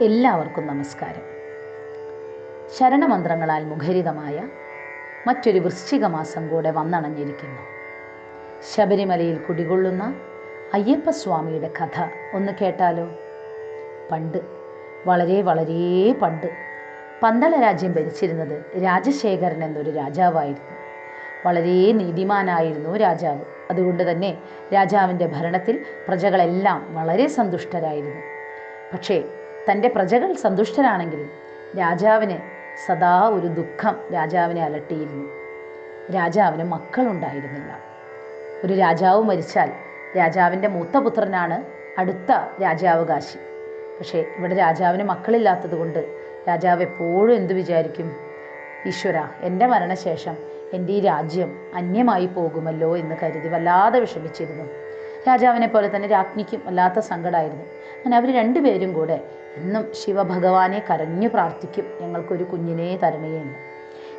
എല്ലാവർക്കും നമസ്കാരം. ശരണമന്ത്രങ്ങളാൽ മുഖരിതമായ മറ്റൊരു വൃശ്ചിക മാസം കൂടെ വന്നണഞ്ഞിരിക്കുന്നു. ശബരിമലയിൽ കുടികൊള്ളുന്ന അയ്യപ്പസ്വാമിയുടെ കഥ ഒന്ന് കേട്ടാലോ? പണ്ട് വളരെ വളരെ പണ്ട് പന്തള രാജ്യം ഭരിച്ചിരുന്നത് രാജശേഖരൻ എന്നൊരു രാജാവായിരുന്നു. വളരെ നീതിമാനായിരുന്നു രാജാവ്. അതുകൊണ്ട് തന്നെ രാജാവിന്റെ ഭരണത്തിൽ പ്രജകളെല്ലാം വളരെ സന്തുഷ്ടരായിരുന്നു. പക്ഷേ തന്റെ പ്രജകൾ സന്തുഷ്ടരാണെങ്കിലും രാജാവിന് സദാ ഒരു ദുഃഖം രാജാവിനെ അലട്ടിയിരുന്നു. രാജാവിന് മക്കളുണ്ടായിരുന്നില്ല. ഒരു രാജാവ് മരിച്ചാൽ രാജാവിന്റെ മൂത്തപുത്രനാണ് അടുത്ത രാജാവകാശി. പക്ഷേ ഇവിടെ രാജാവിന് മക്കളില്ലാത്തതുകൊണ്ട് രാജാവ് എപ്പോഴും എന്തു വിചാരിക്കും? ഈശ്വര എന്റെ മരണശേഷം എന്റെ ഈ രാജ്യം അന്യമായി പോകുമല്ലോ എന്ന് കരുതി വല്ലാതെ വിഷമിച്ചിരുന്നു. രാജാവിനെ പോലെ തന്നെ രാജ്ഞിക്കും വല്ലാത്ത സങ്കടമായിരുന്നു അങ്ങനെ അവർ രണ്ടുപേരും കൂടെ എന്നും ശിവഭഗവാനെ കരഞ്ഞു പ്രാർത്ഥിക്കും. ഞങ്ങൾക്കൊരു കുഞ്ഞിനെ തരണേ എന്ന്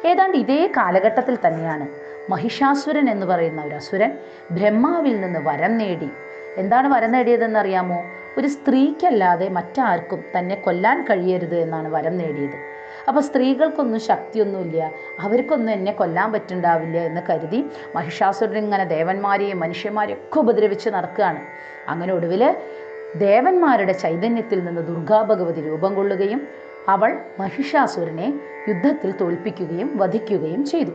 ഏതാണ്ട് ഇതേ കാലഘട്ടത്തിൽ തന്നെയാണ് മഹിഷാസുരൻ എന്ന് പറയുന്ന ഒരു അസുരൻ ബ്രഹ്മാവിൽ നിന്ന് വരം നേടി. എന്താണ് വരം നേടിയതെന്ന് അറിയാമോ ഒരു സ്ത്രീക്കല്ലാതെ മറ്റാർക്കും തന്നെ കൊല്ലാൻ കഴിയരുത് എന്നാണ് വരം നേടിയത്. അപ്പോൾ സ്ത്രീകൾക്കൊന്നും ശക്തിയൊന്നുമില്ല. അവർക്കൊന്നും എന്നെ കൊല്ലാൻ പറ്റുണ്ടാവില്ല എന്ന് കരുതി മഹിഷാസുരൻ ഇങ്ങനെ ദേവന്മാരെയും മനുഷ്യന്മാരെയും ഒക്കെ ഉപദ്രവിച്ച് നടക്കുകയാണ്. അങ്ങനെ ഒടുവിൽ ദേവന്മാരുടെ ചൈതന്യത്തിൽ നിന്ന് ദുർഗാഭഗവതി രൂപം കൊള്ളുകയും അവൾ മഹിഷാസുരനെ യുദ്ധത്തിൽ തോൽപ്പിക്കുകയും വധിക്കുകയും ചെയ്തു.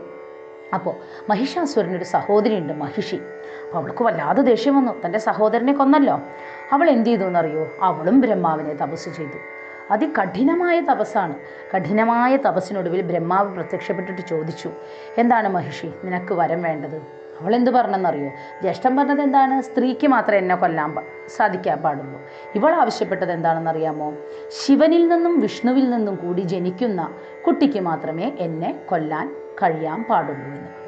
അപ്പോൾ മഹിഷാസുരനൊരു സഹോദരിയുണ്ട് മഹിഷി. അപ്പോൾ അവൾക്ക് വല്ലാതെ ദേഷ്യം വന്നു. തന്റെ സഹോദരനെ കൊന്നല്ലോ. അവൾ എന്ത് ചെയ്തു എന്നറിയോ? അവളും ബ്രഹ്മാവിനെ തപസ് ചെയ്തു. അതികഠിനമായ തപസ്സാണ്. കഠിനമായ തപസ്സിനൊടുവിൽ ബ്രഹ്മാവ് പ്രത്യക്ഷപ്പെട്ടിട്ട് ചോദിച്ചു എന്താണ് മഹിഷി നിനക്ക് വരം വേണ്ടത്? അവൾ എന്ത് പറഞ്ഞെന്നറിയോ? ജ്യേഷ്ഠൻ പറഞ്ഞത് എന്താണ്? സ്ത്രീക്ക് മാത്രമേ എന്നെ കൊല്ലാൻ സാധിക്കാൻ പാടുള്ളൂ. ഇവൾ ആവശ്യപ്പെട്ടത് എന്താണെന്നറിയാമോ? ശിവനിൽ നിന്നും വിഷ്ണുവിൽ നിന്നും കൂടി ജനിക്കുന്ന കുട്ടിക്ക് മാത്രമേ എന്നെ കൊല്ലാൻ കഴിയാൻ പാടുള്ളൂ എന്ന്.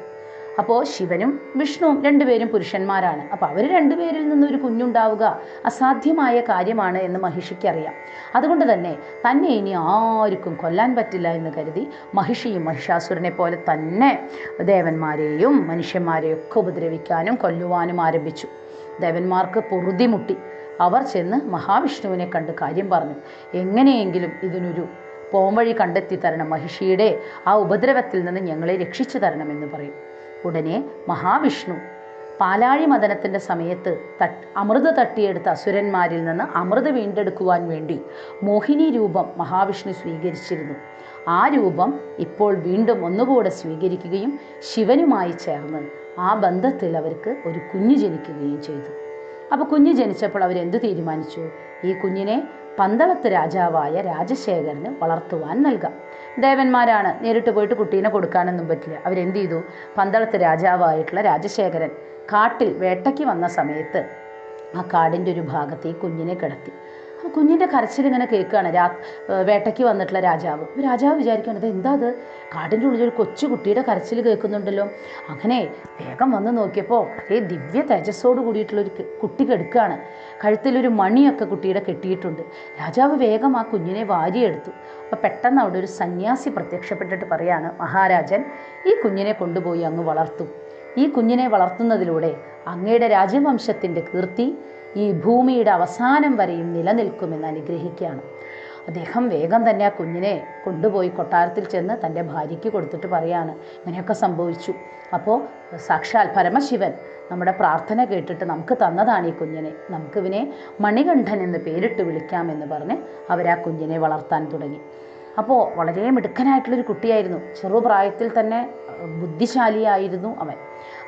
അപ്പോൾ ശിവനും വിഷ്ണുവും രണ്ടുപേരും പുരുഷന്മാരാണ്. അപ്പോൾ അവർ രണ്ടുപേരിൽ നിന്ന് ഒരു കുഞ്ഞുണ്ടാവുക അസാധ്യമായ കാര്യമാണ് എന്ന് മഹിഷിക്കറിയാം അതുകൊണ്ട് തന്നെ തന്നെ ഇനി ആർക്കും കൊല്ലാൻ പറ്റില്ല എന്ന് കരുതി മഹിഷിയും മഹിഷാസുരനെ പോലെ തന്നെ ദേവന്മാരെയും മനുഷ്യന്മാരെയും ഒക്കെ ഉപദ്രവിക്കാനും കൊല്ലുവാനും ആരംഭിച്ചു. ദേവന്മാർക്ക് പൊറുതിമുട്ടി. അവർ ചെന്ന് മഹാവിഷ്ണുവിനെ കണ്ട് കാര്യം പറഞ്ഞു. എങ്ങനെയെങ്കിലും ഇതിനൊരു പോംവഴി കണ്ടെത്തി തരണം മഹിഷിയുടെ. ആ ഉപദ്രവത്തിൽ നിന്ന് ഞങ്ങളെ രക്ഷിച്ചു തരണമെന്ന് പറയും. ഉടനെ മഹാവിഷ്ണു പാലാഴി മദനത്തിന്റെ സമയത്ത് തട്ട് അമൃത് തട്ടിയെടുത്ത അസുരന്മാരിൽ നിന്ന് അമൃത് വീണ്ടെടുക്കുവാൻ വേണ്ടി മോഹിനി രൂപം മഹാവിഷ്ണു സ്വീകരിച്ചിരുന്നു. ആ രൂപം ഇപ്പോൾ വീണ്ടും ഒന്നുകൂടെ സ്വീകരിക്കുകയും ശിവനുമായി ചേർന്ന് ആ ബന്ധത്തിൽ അവർക്ക് ഒരു കുഞ്ഞ് ജനിക്കുകയും ചെയ്തു. അപ്പോൾ കുഞ്ഞ് ജനിച്ചപ്പോൾ അവരെന്ത് തീരുമാനിച്ചു? ഈ കുഞ്ഞിനെ പന്തളത്ത് രാജാവായ രാജശേഖരന് വളർത്തുവാൻ നൽകാം. ദേവന്മാരാണ് നേരിട്ട് പോയിട്ട് കുട്ടീനെ കൊടുക്കാനൊന്നും പറ്റില്ല. അവരെന്ത് ചെയ്തു? പന്തളത്ത് രാജാവായിട്ടുള്ള രാജശേഖരൻ കാട്ടിൽ വേട്ടയ്ക്ക് വന്ന സമയത്ത് ആ കാടിന്റെ ഒരു ഭാഗത്ത് ഈ കുഞ്ഞിനെ കിടത്തി. കുഞ്ഞിന്റെ കരച്ചിൽ ഇങ്ങനെ കേൾക്കുകയാണ്. രാ വേട്ടയ്ക്ക് വന്നിട്ടുള്ള രാജാവ്. രാജാവ് വിചാരിക്കുന്നത് എന്താ അത്? കാടിന്റെ ഉള്ളിൽ ഒരു കൊച്ചു കുട്ടിയുടെ കരച്ചിൽ കേൾക്കുന്നുണ്ടല്ലോ. അങ്ങനെ വേഗം വന്ന് നോക്കിയപ്പോൾ വളരെ ദിവ്യ തേജസ്സോട് കൂടിയിട്ടുള്ളൊരു കുട്ടി കെടുക്കുകയാണ്. കഴുത്തിലൊരു മണിയൊക്കെ കുട്ടിയുടെ കെട്ടിയിട്ടുണ്ട്. രാജാവ് വേഗം ആ കുഞ്ഞിനെ വാരിയെടുത്തു. അപ്പോൾ പെട്ടെന്ന് അവിടെ ഒരു സന്യാസി പ്രത്യക്ഷപ്പെട്ടിട്ട് പറയാണ് മഹാരാജൻ ഈ കുഞ്ഞിനെ കൊണ്ടുപോയി അങ്ങ് വളർത്തും. ഈ കുഞ്ഞിനെ വളർത്തുന്നതിലൂടെ അങ്ങയുടെ രാജവംശത്തിന്റെ കീർത്തി ഈ ഭൂമിയുടെ അവസാനം വരെയും നിലനിൽക്കുമെന്ന് അനുഗ്രഹിക്കുകയാണ്. അദ്ദേഹം വേഗം തന്നെ ആ കുഞ്ഞിനെ കൊണ്ടുപോയി കൊട്ടാരത്തിൽ ചെന്ന് തന്റെ ഭാര്യയ്ക്ക് കൊടുത്തിട്ട് പറയാണ് ഇങ്ങനെയൊക്കെ സംഭവിച്ചു. അപ്പോൾ സാക്ഷാൽ പരമശിവൻ നമ്മുടെ പ്രാർത്ഥന കേട്ടിട്ട് നമുക്ക് തന്നതാണ് ഈ കുഞ്ഞിനെ. നമുക്കിവനെ മണികണ്ഠൻ എന്ന് പേരിട്ട് വിളിക്കാമെന്ന് പറഞ്ഞ് അവരാ കുഞ്ഞിനെ വളർത്താൻ തുടങ്ങി. അപ്പോൾ വളരെ മിടുക്കനായിട്ടുള്ളൊരു കുട്ടിയായിരുന്നു. ചെറുപ്രായത്തിൽ തന്നെ ബുദ്ധിശാലിയായിരുന്നു അവൻ.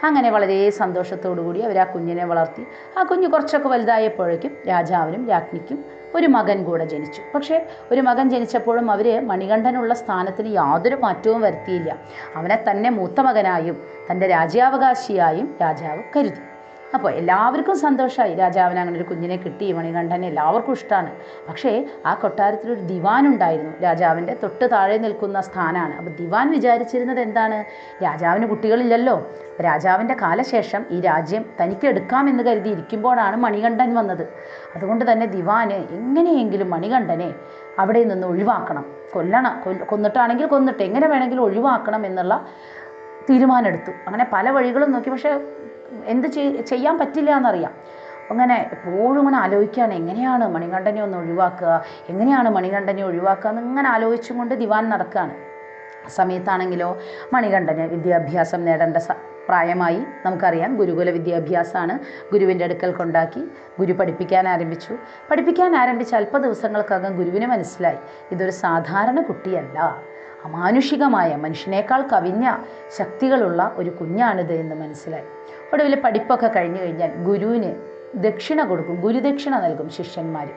അങ്ങനെ വളരെ സന്തോഷത്തോടു കൂടി അവർ ആ കുഞ്ഞിനെ വളർത്തി. ആ കുഞ്ഞ് കുറച്ചൊക്കെ വലുതായപ്പോഴേക്കും രാജാവിനും രാജ്ഞിക്കും ഒരു മകൻ കൂടെ ജനിച്ചു. പക്ഷേ ഒരു മകൻ ജനിച്ചപ്പോഴും അവർ മണികണ്ഠനുള്ള സ്ഥാനത്തിന് യാതൊരു മാറ്റവും വരുത്തിയില്ല. അവനെ തന്നെ മൂത്ത മകനായും തന്റെ രാജ്യാവകാശിയായും രാജാവ് കരുതി. അപ്പോൾ എല്ലാവർക്കും സന്തോഷമായി രാജാവിന് അങ്ങനെ ഒരു കുഞ്ഞിനെ കിട്ടി മണികണ്ഠനെ എല്ലാവർക്കും ഇഷ്ടമാണ് പക്ഷേ ആ കൊട്ടാരത്തിലൊരു ദിവാൻ ഉണ്ടായിരുന്നു രാജാവിന്റെ തൊട്ട് താഴെ നിൽക്കുന്ന സ്ഥാനമാണ് അപ്പോൾ ദിവാൻ വിചാരിച്ചിരുന്നത് എന്താണ്? രാജാവിന് കുട്ടികളില്ലല്ലോ. രാജാവിന്റെ കാലശേഷം ഈ രാജ്യം തനിക്ക് എടുക്കാമെന്ന് കരുതി ഇരിക്കുമ്പോഴാണ് മണികണ്ഠൻ വന്നത്. അതുകൊണ്ട് തന്നെ ദിവാന് എങ്ങനെയെങ്കിലും മണികണ്ഠനെ അവിടെ നിന്ന് ഒഴിവാക്കണം. കൊല്ലണം. കൊന്നിട്ടാണെങ്കിൽ കൊന്നിട്ട് എങ്ങനെ വേണമെങ്കിലും ഒഴിവാക്കണം എന്നുള്ള തീരുമാനമെടുത്തു. അങ്ങനെ പല വഴികളും നോക്കി. പക്ഷേ എന്ത് ചെയ്യാൻ പറ്റില്ല എന്നറിയാം അങ്ങനെ എപ്പോഴും ഇങ്ങനെ ആലോചിക്കുകയാണ് എങ്ങനെയാണ് മണികണ്ഠനെ ഒന്ന് ഒഴിവാക്കുക എങ്ങനെയാണ് മണികണ്ഠനെ ഒഴിവാക്കുക എന്ന് ഇങ്ങനെ ആലോചിച്ചും കൊണ്ട് ദിവാൻ നടക്കുകയാണ്. സമയത്താണെങ്കിലോ മണികണ്ഠന് വിദ്യാഭ്യാസം നേടേണ്ട പ്രായമായി നമുക്കറിയാം. ഗുരുകുല വിദ്യാഭ്യാസമാണ് ഗുരുവിന്റെ അടുക്കൽ കൊണ്ടാക്കി ഗുരു പഠിപ്പിക്കാൻ ആരംഭിച്ചു. പഠിപ്പിക്കാൻ ആരംഭിച്ച അല്പ ദിവസങ്ങൾക്കകം ഗുരുവിന് മനസ്സിലായി. ഇതൊരു സാധാരണ കുട്ടിയല്ല. അമാനുഷികമായ മനുഷ്യനേക്കാൾ കവിഞ്ഞ ശക്തികളുള്ള ഒരു കുഞ്ഞാണിത് എന്ന് മനസ്സിലായി. ഒടുവിൽ പഠിപ്പൊക്കെ കഴിഞ്ഞു കഴിഞ്ഞാൽ ഗുരുവിന് ദക്ഷിണ കൊടുക്കും ഗുരുദക്ഷിണ നൽകും ശിഷ്യന്മാർ.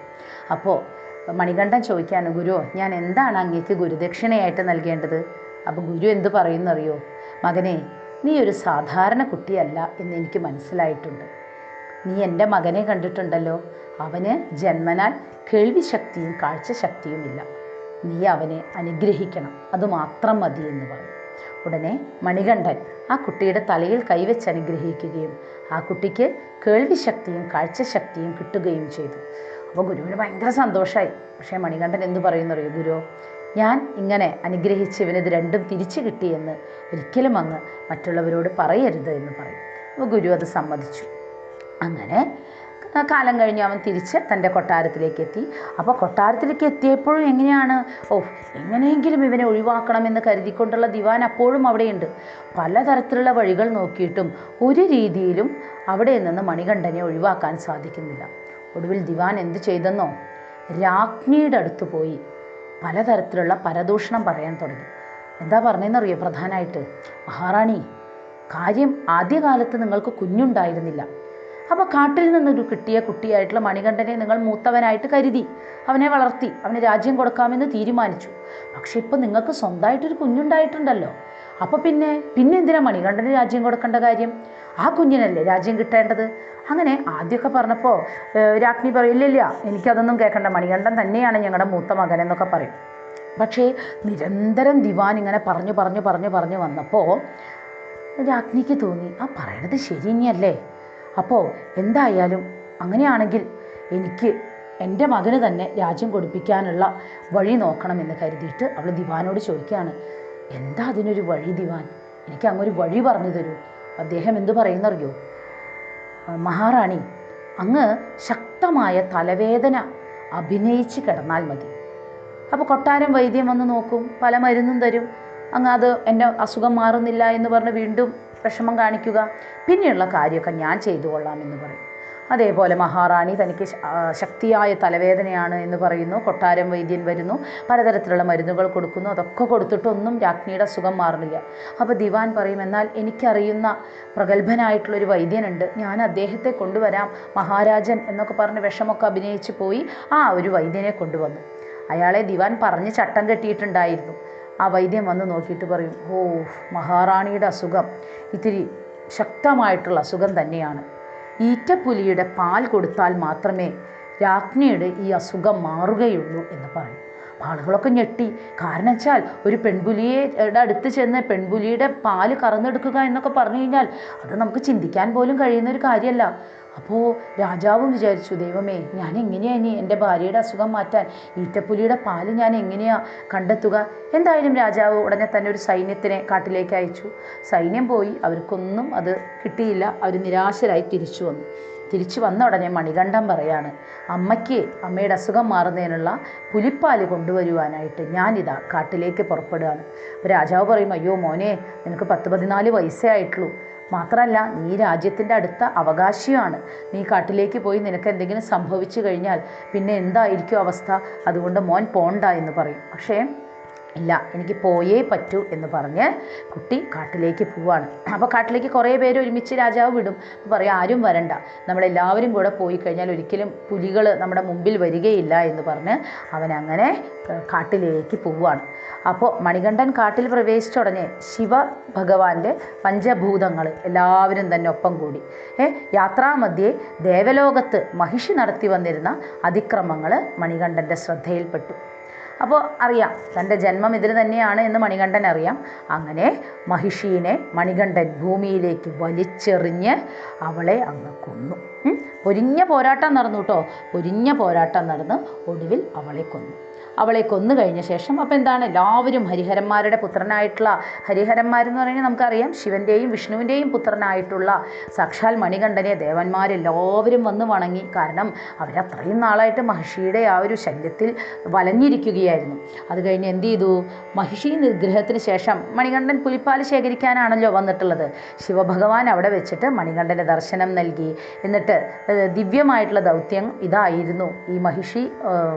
അപ്പോൾ മണികണ്ഠൻ ചോദിക്കാണ് ഗുരു ഞാൻ എന്താണ് അങ്ങേക്ക് ഗുരുദക്ഷിണയായിട്ട് നൽകേണ്ടത്? അപ്പോൾ ഗുരു എന്ത് പറയുന്നറിയോ? മകനെ നീ ഒരു സാധാരണ കുട്ടിയല്ല എന്ന് എനിക്ക് മനസ്സിലായിട്ടുണ്ട്. നീ എന്റെ മകനെ കണ്ടിട്ടുണ്ടല്ലോ. അവന് ജന്മനാൽ കേൾവി ശക്തിയും കാഴ്ച ശക്തിയുമില്ല നീ അവനെ അനുഗ്രഹിക്കണം. അതുമാത്രം മതി എന്ന് പറഞ്ഞു. ഉടനെ മണികണ്ഠൻ ആ കുട്ടിയുടെ തലയിൽ കൈവച്ച് അനുഗ്രഹിക്കുകയും ആ കുട്ടിക്ക് കേൾവി ശക്തിയും കാഴ്ചശക്തിയും കിട്ടുകയും ചെയ്തു. അപ്പോൾ ഗുരുവിന് ഭയങ്കര സന്തോഷമായി പക്ഷേ മണികണ്ഠൻ എന്ത് പറയുന്നറിയോ ഗുരു? ഞാൻ ഇങ്ങനെ അനുഗ്രഹിച്ച് ഇവനിത് രണ്ടും തിരിച്ചു കിട്ടിയെന്ന് ഒരിക്കലും അങ്ങ് മറ്റുള്ളവരോട് പറയരുത് എന്ന് പറയും. അപ്പോൾ ഗുരു അത് സമ്മതിച്ചു. അങ്ങനെ കാലം കഴിഞ്ഞ് അവൻ തിരിച്ച് തന്റെ കൊട്ടാരത്തിലേക്ക് എത്തി. അപ്പോൾ കൊട്ടാരത്തിലേക്ക് എത്തിയപ്പോഴും എങ്ങനെയാണ്? ഓ എങ്ങനെയെങ്കിലും ഇവനെ ഒഴിവാക്കണമെന്ന് കരുതിക്കൊണ്ടുള്ള ദിവാൻ അപ്പോഴും അവിടെയുണ്ട്. പലതരത്തിലുള്ള വഴികൾ നോക്കിയിട്ടും ഒരു രീതിയിലും അവിടെ നിന്ന് മണികണ്ഠനെ ഒഴിവാക്കാൻ സാധിക്കുന്നില്ല. ഒടുവിൽ ദിവാൻ എന്ത് ചെയ്തെന്നോ? രാജ്ഞിയുടെ അടുത്ത് പോയി പലതരത്തിലുള്ള പരദൂഷണം പറയാൻ തുടങ്ങി. എന്താ പറഞ്ഞതെന്നറിയോ പ്രധാനമായിട്ട് മഹാറാണി കാര്യം ആദ്യകാലത്ത് നിങ്ങൾക്ക് കുഞ്ഞുണ്ടായിരുന്നില്ല. അപ്പോൾ കാട്ടിൽ നിന്നൊരു കിട്ടിയ കുട്ടിയായിട്ടുള്ള മണികണ്ഠനെ നിങ്ങൾ മൂത്തവനായിട്ട് കരുതി. അവനെ വളർത്തി അവന് രാജ്യം കൊടുക്കാമെന്ന് തീരുമാനിച്ചു. പക്ഷെ ഇപ്പം നിങ്ങൾക്ക് സ്വന്തമായിട്ടൊരു കുഞ്ഞുണ്ടായിട്ടുണ്ടല്ലോ. അപ്പോൾ പിന്നെ പിന്നെ എന്തിനാ മണികണ്ഠന് രാജ്യം കൊടുക്കേണ്ട കാര്യം? ആ കുഞ്ഞിനല്ലേ രാജ്യം കിട്ടേണ്ടത്? അങ്ങനെ ആദ്യമൊക്കെ പറഞ്ഞപ്പോൾ രാജ്ഞി പറയില്ലില്ല എനിക്കതൊന്നും കേൾക്കണ്ട. മണികണ്ഠൻ തന്നെയാണ് ഞങ്ങളുടെ മൂത്ത മകൻ എന്നൊക്കെ പറയും. പക്ഷേ നിരന്തരം ദിവാൻ ഇങ്ങനെ പറഞ്ഞു പറഞ്ഞു പറഞ്ഞു പറഞ്ഞു വന്നപ്പോൾ രാജ്ഞിക്ക് തോന്നി ആ പറയണത് ശരി തന്നെയല്ലേ അപ്പോൾ എന്തായാലും അങ്ങനെയാണെങ്കിൽ എനിക്ക് എന്റെ മകന് തന്നെ രാജ്യം കൊടുപ്പിക്കാനുള്ള വഴി നോക്കണമെന്ന് കരുതിയിട്ട് അവൾ ദിവാനോട് ചോദിക്കുകയാണ്. എന്താ അതിനൊരു വഴി ദിവാൻ? എനിക്ക് അങ്ങൊരു വഴി പറഞ്ഞു തരൂ. അദ്ദേഹം എന്തു പറയുന്നറിയോ? "ആ, മഹാറാണി അങ്ങ് ശക്തമായ തലവേദന അഭിനയിച്ച് കിടന്നാൽ മതി. അപ്പോൾ കൊട്ടാരം വൈദ്യം വന്ന് നോക്കും പല മരുന്നും തരും. അങ്ങ് അത് എന്റെ അസുഖം മാറുന്നില്ല എന്ന് പറഞ്ഞ് വീണ്ടും വിഷമം കാണിക്കുക. പിന്നെയുള്ള കാര്യമൊക്കെ ഞാൻ ചെയ്തു കൊള്ളാം എന്ന് പറയും. അതേപോലെ മഹാറാണി തനിക്ക് ശക്തിയായ തലവേദനയാണ് എന്ന് പറയുന്നു. കൊട്ടാരം വൈദ്യൻ വരുന്നു. പലതരത്തിലുള്ള മരുന്നുകൾ കൊടുക്കുന്നു. അതൊക്കെ കൊടുത്തിട്ടൊന്നും രാജ്ഞിയുടെ അസുഖം മാറുന്നില്ല അപ്പോൾ ദിവാൻ പറയും എന്നാൽ എനിക്കറിയുന്ന പ്രഗത്ഭനായിട്ടുള്ളൊരു വൈദ്യനുണ്ട്. ഞാൻ അദ്ദേഹത്തെ കൊണ്ടുവരാം. മഹാരാജൻ എന്നൊക്കെ പറഞ്ഞ് വിഷമൊക്കെ അഭിനയിച്ച് പോയി ആ ഒരു വൈദ്യനെ കൊണ്ടുവന്നു. അയാളെ ദിവാൻ പറഞ്ഞ് ചട്ടം കെട്ടിയിട്ടുണ്ടായിരുന്നു. ആ വൈദ്യൻ വന്ന് നോക്കിയിട്ട് പറയും ഓ മഹാറാണിയുടെ അസുഖം ഇത്തിരി ശക്തമായിട്ടുള്ള അസുഖം തന്നെയാണ്. ഈറ്റപ്പുലിയുടെ പാൽ കൊടുത്താൽ മാത്രമേ രാജ്ഞിയുടെ ഈ അസുഖം മാറുകയുള്ളൂ എന്ന് പറയും. ആളുകളൊക്കെ ഞെട്ടി. കാരണം വെച്ചാൽ ഒരു പെൺപുലിയെ അടുത്ത് ചെന്ന് പെൺപുലിയുടെ പാൽ കറന്നെടുക്കുക എന്നൊക്കെ പറഞ്ഞു കഴിഞ്ഞാൽ അത് നമുക്ക് ചിന്തിക്കാൻ പോലും കഴിയുന്ന ഒരു കാര്യമല്ല. അപ്പോൾ രാജാവും വിചാരിച്ചു ദൈവമേ ഞാൻ എങ്ങനെയാണ് ഇനി എന്റെ ഭാര്യയുടെ അസുഖം മാറ്റാൻ? ഈറ്റപ്പുലിയുടെ പാൽ ഞാൻ എങ്ങനെയാ കണ്ടെത്തുക? എന്തായാലും രാജാവ് ഉടനെ തന്നെ ഒരു സൈന്യത്തിനെ കാട്ടിലേക്ക് അയച്ചു. സൈന്യം പോയി. അവർക്കൊന്നും അത് കിട്ടിയില്ല. അവർ നിരാശരായി തിരിച്ചു വന്നു. തിരിച്ചു വന്ന ഉടനെ മണികണ്ഠൻ പറയാണ് അമ്മയ്ക്ക് അമ്മയുടെ അസുഖം മാറുന്നതിനുള്ള പുലിപ്പാൽ കൊണ്ടുവരുവാനായിട്ട് ഞാനിതാ കാട്ടിലേക്ക് പുറപ്പെടുകയാണ്. അപ്പോൾ രാജാവ് പറയും അയ്യോ മോനെ നിനക്ക് പത്ത് പതിനാല് വയസ്സേ ആയിട്ടുള്ളൂ. മാത്രമല്ല നീ രാജ്യത്തിന്റെ അടുത്ത അവകാശിയാണ്. നീ കാട്ടിലേക്ക് പോയി നിനക്ക് എന്തെങ്കിലും സംഭവിച്ചു കഴിഞ്ഞാൽ പിന്നെ എന്തായിരിക്കും അവസ്ഥ? അതുകൊണ്ട് മോൻ പോണ്ട എന്ന് പറയും. പക്ഷേ ഇല്ല എനിക്ക് പോയേ പറ്റൂ എന്ന് പറഞ്ഞ് കുട്ടി കാട്ടിലേക്ക് പോവാണ്. അപ്പോൾ കാട്ടിലേക്ക് കുറേ പേര് ഒരുമിച്ച് രാജാവ് വിടും. അപ്പോൾ പറയും ആരും വരണ്ട. നമ്മളെല്ലാവരും കൂടെ പോയി കഴിഞ്ഞാൽ ഒരിക്കലും പുലികൾ നമ്മുടെ മുമ്പിൽ വരികയില്ല എന്ന് പറഞ്ഞ് അവൻ അങ്ങനെ കാട്ടിലേക്ക് പോവാണ്. അപ്പോൾ മണികണ്ഠൻ കാട്ടിൽ പ്രവേശിച്ച ഉടനെ ശിവ ഭഗവാന്റെ പഞ്ചഭൂതങ്ങൾ എല്ലാവരും തന്നെ ഒപ്പം കൂടി. ഏ യാത്രാമധ്യേ ദേവലോകത്ത് മഹിഷി നടത്തി വന്നിരുന്ന അതിക്രമങ്ങൾ മണികണ്ഠന്റെ ശ്രദ്ധയിൽപ്പെട്ടു. അപ്പോൾ അറിയാം തന്റെ ജന്മം ഇതിൽ തന്നെയാണ് എന്ന് മണികണ്ഠൻ അറിയാം. അങ്ങനെ മഹിഷീനെ മണികണ്ഠൻ ഭൂമിയിലേക്ക് വലിച്ചെറിഞ്ഞ് അവളെ അങ്ങ് കൊന്നു. പൊരിഞ്ഞ പോരാട്ടം നടന്നു കേട്ടോ. പൊരിഞ്ഞ പോരാട്ടം നടന്ന് ഒടുവിൽ അവളെ കൊന്നു. അവളെ കൊന്നു കഴിഞ്ഞ ശേഷം അപ്പോൾ എന്താണ്? എല്ലാവരും ഹരിഹരന്മാരുടെ പുത്രനായിട്ടുള്ള ഹരിഹരന്മാരെന്ന് പറഞ്ഞാൽ നമുക്കറിയാം ശിവന്റെയും വിഷ്ണുവിന്റെയും പുത്രനായിട്ടുള്ള സാക്ഷാൽ മണികണ്ഠനെ ദേവന്മാരെല്ലാവരും വന്ന് വണങ്ങി. കാരണം അവരത്രയും നാളായിട്ട് മഹിഷിയുടെ ആ ഒരു ശല്യത്തിൽ വലഞ്ഞിരിക്കുകയായിരുന്നു. അത് കഴിഞ്ഞ് എന്ത് ചെയ്തു? മഹിഷി നിഗ്രഹത്തിന് ശേഷം മണികണ്ഠൻ പുലിപ്പാൽ ശേഖരിക്കാനാണല്ലോ വന്നിട്ടുള്ളത്. ശിവഭഗവാൻ അവിടെ വെച്ചിട്ട് മണികണ്ഠന് ദർശനം നൽകി. എന്നിട്ട് ദിവ്യമായിട്ടുള്ള ദൗത്യം ഇതായിരുന്നു. ഈ മഹിഷി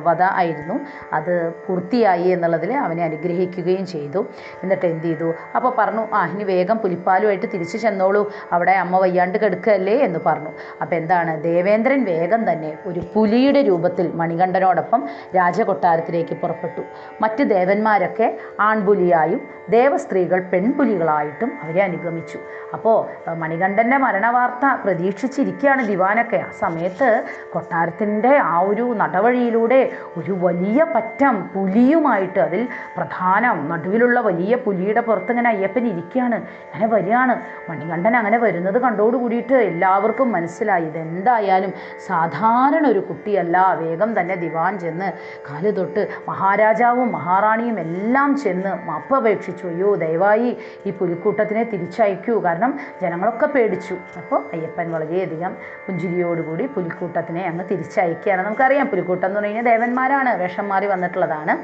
വധ ആയിരുന്നു. അത് പൂർത്തിയായി എന്നുള്ളതിൽ അവനെ അനുഗ്രഹിക്കുകയും ചെയ്തു. എന്നിട്ട് എന്ത് ചെയ്തു? അപ്പോൾ പറഞ്ഞു ആ ഇനി വേഗം പുലിപ്പാലുമായിട്ട് തിരിച്ചു ചെന്നോളൂ. അവിടെ അമ്മ വയ്യാണ്ട് കിടക്കുകയല്ലേ? എന്ന് പറഞ്ഞു. അപ്പോൾ എന്താണ്? ദേവേന്ദ്രൻ വേഗം തന്നെ ഒരു പുലിയുടെ രൂപത്തിൽ മണികണ്ഠനോടൊപ്പം രാജകൊട്ടാരത്തിലേക്ക് പുറപ്പെട്ടു. മറ്റ് ദേവന്മാരൊക്കെ ആൺപുലിയായും ദേവസ്ത്രീകൾ പെൺപുലികളായിട്ടും അവരെ അനുഗമിച്ചു. അപ്പോൾ മണികണ്ഠന്റെ മരണവാർത്ത പ്രതീക്ഷിച്ചിരിക്കുകയാണ് ദിവാനൊക്കെ. ആ സമയത്ത് കൊട്ടാരത്തിന്റെ ആ ഒരു നടവഴിയിലൂടെ ഒരു വലിയ പറ്റം പുലിയുമായിട്ട് അതിൽ പ്രധാനം നടുവിലുള്ള വലിയ പുലിയുടെ പുറത്ത് ഇങ്ങനെ അയ്യപ്പൻ ഇരിക്കുകയാണ്. അങ്ങനെ വരികയാണ്. മണികണ്ഠൻ അങ്ങനെ വരുന്നത് കണ്ടോടുകൂടിയിട്ട് എല്ലാവർക്കും മനസ്സിലായി. ഇതെന്തായാലും സാധാരണ ഒരു കുട്ടിയല്ല. വേഗം തന്നെ ദിവാൻ ചെന്ന് കാൽ തൊട്ട് മഹാരാജാവും മഹാറാണിയും എല്ലാം ചെന്ന് മാപ്പപേക്ഷിച്ചു അയ്യോ ദയവായി ഈ പുലിക്കൂട്ടത്തിനെ തിരിച്ചയക്കൂ. കാരണം ജനങ്ങളൊക്കെ പേടിച്ചു. അപ്പോൾ അയ്യപ്പൻ വളരെയധികം പുഞ്ചിരിയോടുകൂടി പുലിക്കൂട്ടത്തിനെ അങ്ങ് തിരിച്ചയക്കുകയാണ്. നമുക്കറിയാം പുലിക്കൂട്ടം എന്ന് പറഞ്ഞു കഴിഞ്ഞാൽ ദേവന്മാരാണ്. വേഷം മാറി വന്നിട്ടുള്ളതാണ്.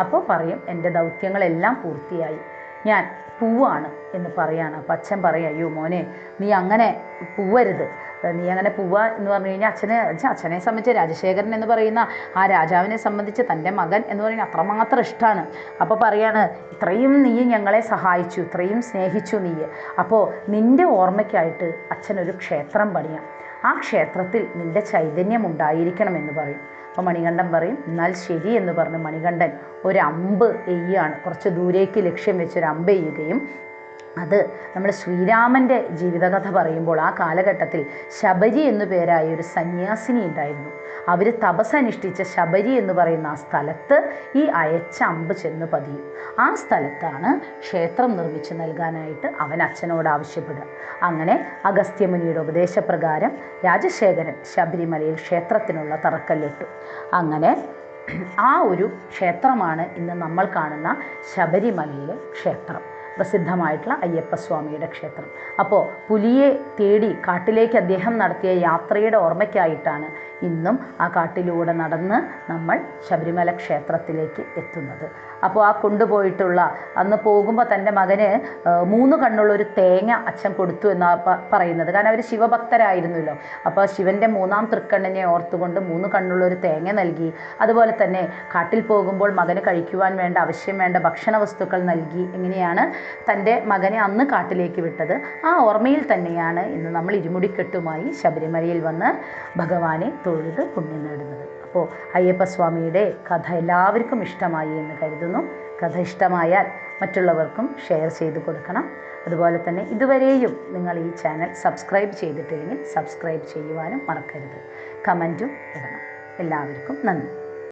അപ്പോൾ പറയും എന്റെ ദൗത്യങ്ങളെല്ലാം പൂർത്തിയായി. ഞാൻ പൂവാണ് എന്ന് പറയാണ്. അപ്പം അച്ഛൻ പറയും അയ്യോ മോനെ നീ അങ്ങനെ പൂവരുത്. നീ അങ്ങനെ പോവുക എന്ന് പറഞ്ഞു കഴിഞ്ഞാൽ അച്ഛനെ അച്ഛനെ സംബന്ധിച്ച് രാജശേഖരൻ എന്ന് പറയുന്ന ആ രാജാവിനെ സംബന്ധിച്ച് തന്റെ മകൻ എന്ന് പറയുന്നത് അത്രമാത്രം ഇഷ്ടമാണ് അപ്പോൾ പറയാണ് ഇത്രയും നീ ഞങ്ങളെ സഹായിച്ചു ഇത്രയും സ്നേഹിച്ചു നീ. അപ്പോൾ നിന്റെ ഓർമ്മയ്ക്കായിട്ട് അച്ഛനൊരു ക്ഷേത്രം പണിയാം. ആ ക്ഷേത്രത്തിൽ നിന്റെ ചൈതന്യം ഉണ്ടായിരിക്കണം എന്ന് പറയും. അപ്പോൾ മണികണ്ഠൻ പറയും എന്നാൽ ശരി എന്ന് പറഞ്ഞ് മണികണ്ഠൻ ഒരു അമ്പ് എയ്യാണ്. കുറച്ച് ദൂരേക്ക് ലക്ഷ്യം വെച്ച് ഒരു അമ്പ് എയ്യുകയും അത് നമ്മൾ ശ്രീരാമന്റെ ജീവിതകഥ പറയുമ്പോൾ ആ കാലഘട്ടത്തിൽ ശബരി എന്നു പേരായ ഒരു സന്യാസിനി ഉണ്ടായിരുന്നു. അവർ തപസ്സനുഷ്ഠിച്ച ശബരി എന്ന് പറയുന്ന ആ സ്ഥലത്ത് ഈ അയച്ച അമ്പ് ചെന്ന് പതിയും. ആ സ്ഥലത്താണ് ക്ഷേത്രം നിർമ്മിച്ച് നൽകാനായിട്ട് അവൻ അച്ഛനോട് ആവശ്യപ്പെടുക. അങ്ങനെ അഗസ്ത്യമുനിയുടെ ഉപദേശപ്രകാരം രാജശേഖരൻ ശബരിമലയിൽ ക്ഷേത്രത്തിനുള്ള തറക്കല്ലിട്ടു. അങ്ങനെ ആ ഒരു ക്ഷേത്രമാണ് ഇന്ന് നമ്മൾ കാണുന്ന ശബരിമലയിലെ ക്ഷേത്രം. പ്രസിദ്ധമായിട്ടുള്ള അയ്യപ്പസ്വാമിയുടെ ക്ഷേത്രം. അപ്പോൾ പുലിയെ തേടി കാട്ടിലേക്ക് അദ്ദേഹം നടത്തിയ യാത്രയുടെ ഓർമ്മയ്ക്കായിട്ടാണ് ഇന്നും ആ കാട്ടിലൂടെ നടന്ന് നമ്മൾ ശബരിമല ക്ഷേത്രത്തിലേക്ക് എത്തുന്നത്. അപ്പോൾ ആ കൊണ്ടുപോയിട്ടുള്ള അന്ന് പോകുമ്പോൾ തന്റെ മകന് മൂന്ന് കണ്ണുള്ള ഒരു തേങ്ങ അച്ഛൻ കൊടുത്തു എന്നാണ് പ- പറയുന്നത്. കാരണം അവർ ശിവഭക്തരായിരുന്നല്ലോ. അപ്പോൾ ശിവന്റെ മൂന്നാം തൃക്കണ്ണിനെ ഓർത്തുകൊണ്ട് മൂന്ന് കണ്ണുള്ള ഒരു തേങ്ങ നൽകി. അതുപോലെ തന്നെ കാട്ടിൽ പോകുമ്പോൾ മകന് കഴിക്കുവാൻ വേണ്ട ആവശ്യം വേണ്ട ഭക്ഷണ വസ്തുക്കൾ നൽകി എങ്ങനെയാണ് തന്റെ മകനെ അന്ന് കാട്ടിലേക്ക് വിട്ടത്. ആ ഓർമ്മയിൽ തന്നെയാണ് ഇന്ന് നമ്മൾ ഇരുമുടിക്കെട്ടുമായി ശബരിമലയിൽ വന്ന് ഭഗവാനെ തൊഴുത് പുണ്യം നേടുന്നത്. അപ്പോൾ അയ്യപ്പസ്വാമിയുടെ കഥ എല്ലാവർക്കും ഇഷ്ടമായി എന്ന് കരുതുന്നു. കഥ ഇഷ്ടമായാൽ മറ്റുള്ളവർക്കും ഷെയർ ചെയ്ത് കൊടുക്കണം. അതുപോലെ തന്നെ ഇതുവരെയും നിങ്ങൾ ഈ ചാനൽ സബ്സ്ക്രൈബ് ചെയ്തിട്ടില്ലെങ്കിൽ സബ്സ്ക്രൈബ് ചെയ്യുവാനും മറക്കരുത്. കമന്റും ഇടണം. എല്ലാവർക്കും നന്ദി.